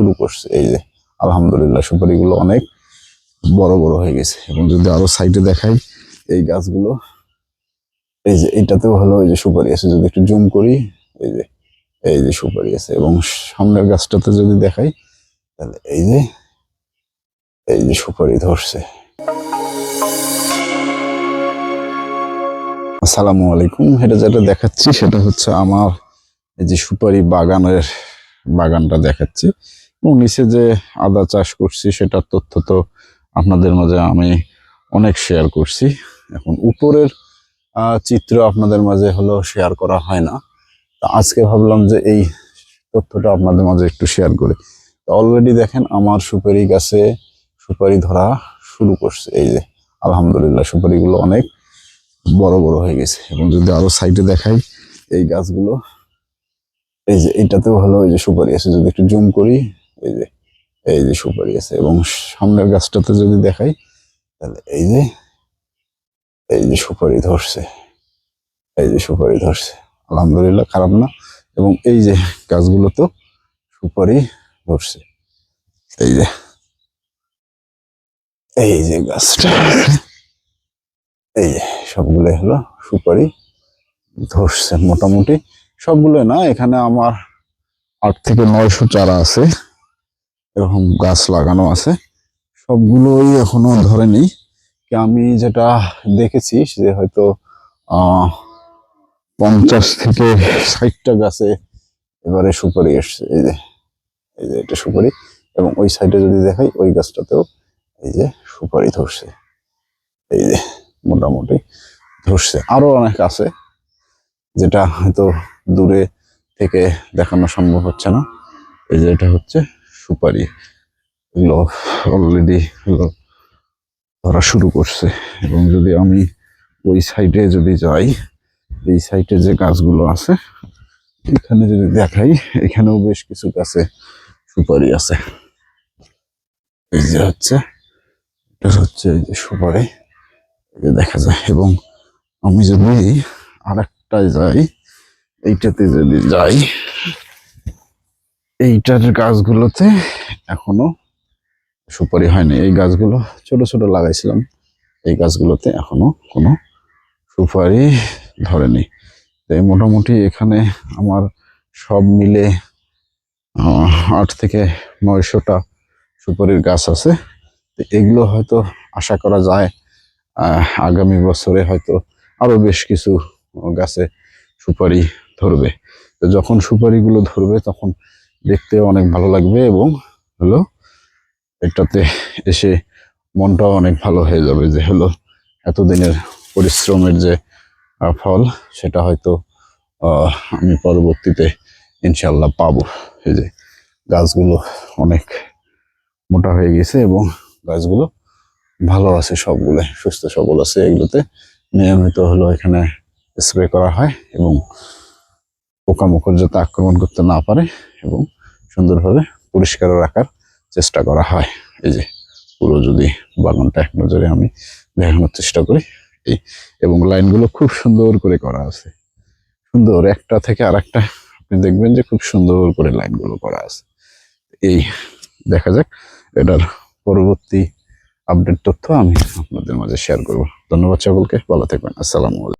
শুরু করছে। এই যে, আলহামদুলিল্লাহ, সুপারিগুলো অনেক বড় বড় হয়ে গেছে। এবং যদি আরও সাইডে দেখাই, এই গাছগুলো, এই যে, এটাতেও ভালো এই যে সুপারি আছে। যদি একটু জুম করি, এই যে এই যে সুপারি আছে। এবং সামনের গাছটাতে যদি দেখাই, তাহলে এই যে এই যে সুপারি ধরছে। আসসালামু আলাইকুম, এটা যেটা দেখাচ্ছি, সেটা হচ্ছে আমার এই যে সুপারি বাগানের বাগানটা দেখাচ্ছি। এবং নিচে যে আদা চাষ করছি, সেটার তথ্য তো আপনাদের মাঝে আমি অনেক শেয়ার করছি। এখন উপরের চিত্র আপনাদের মাঝে হলো শেয়ার করা হয় না। তো আজকে ভাবলাম যে এই তথ্যটা আপনাদের মাঝে একটু শেয়ার করি। তো অলরেডি দেখেন আমার সুপারি গাছে সুপারি ধরা শুরু করছে। এই যে, আলহামদুলিল্লাহ সুপারিগুলো অনেক বড় বড় হয়ে গেছে। এবং যদি আরও সাইডে দেখাই, এই গাছগুলো, এই যে এটাতেও ভালো এই যে সুপারি আছে, যদি একটু জুম করি এই যে এই যে সুপারি আছে এবং সামনের গাছটাতে যদি দেখাই, তাহলে এই যে এই যে সুপারি ধরছে, এই যে সুপারি ধরছে। আলহামদুলিল্লাহ খারাপ না। এবং এই যে গাছগুলো তো সুপারি ধরছে। এই যে এই যে গাছটা, এই যে সবগুলোই হলো সুপারি ধরছে মোটামুটি। সবগুলো না, এখানে আমার আট থেকে নয়শো চারা আছে। এরকম গাছ লাগানো আছে। সবগুলোই এখনও ধরেনি আমি যেটা দেখেছি যে হয়তো পঞ্চাশ থেকে ষাটটা গাছে এবারে সুপারি এসছে। এই যে এই যে এটা সুপারি। এবং ওই সাইডে যদি দেখাই, ওই গাছটাতেও এই যে সুপারি ধরছে। এই যে, মোটামুটি ধরছে। আরও অনেক আছে, যেটা হয়তো দূরে থেকে দেখানো সম্ভব হচ্ছে না। এই যে এটা হচ্ছে সুপারি, এগুলো অলরেডি ধরা শুরু করছে। এবং যদি আমি ওই সাইডে যদি যাই, এই সাইডে যে গাছগুলো আছে, এখানে যদি দেখাই, এখানেও বেশ কিছু গাছে সুপারি আছে। এই যে হচ্ছে, এটা হচ্ছে এই যে সুপারি দেখা যায়। এবং আমি যদি আরেকটায় যাই, এইটাতে যদি যাই এইটার গাছগুলোতে এখনও সুপারি হয়নি। এই গাছগুলো ছোট ছোট লাগাইছিলাম। এই গাছগুলোতে এখনও কোনো সুপারি ধরেনি। তো মোটামুটি এখানে আমার সব মিলে আট থেকে নয়শোটা সুপারির গাছ আছে। তো এগুলো হয়তো আশা করা যায় আগামী বছরে হয়তো আরও বেশ কিছু গাছে সুপারি ধরবে। তো যখন সুপারিগুলো ধরবে তখন দেখতে অনেক ভালো লাগবে এবং হলো এটাতে এসে মনটাও অনেক ভালো হয়ে যাবে যে হলো এতদিনের পরিশ্রমের যে ফল, সেটা হয়তো আমি পরবর্তীতে ইনশাল্লাহ পাবো। এই যে গাছগুলো অনেক মোটা হয়ে গেছে এবং গাছগুলো ভালো আছে সবগুলো, সুস্থ সবল আছে। এগুলোতে নিয়মিত হলো এখানে স্প্রে করা হয় এবং পোকামাকড় যাতে আক্রমণ করতে না পারে এবং সুন্দরভাবে পরিষ্কার রাখার চেষ্টা করা হয়। এই যে, পুরো যদি বাগানটা এক নজরে আমি দেখানোর চেষ্টা করি, এই এবং লাইনগুলো খুব সুন্দর করে করা আছে। সুন্দর, একটা থেকে আরেকটা আপনি দেখবেন যে খুব সুন্দর করে লাইনগুলো করা আছে। এই, দেখা যাক, এটার পরবর্তী আপডেট তথ্য আমি আপনাদের মাঝে শেয়ার করব। ধন্যবাদ সকলকে, ভালো থাকবেন, আসসালামু আলাইকুম।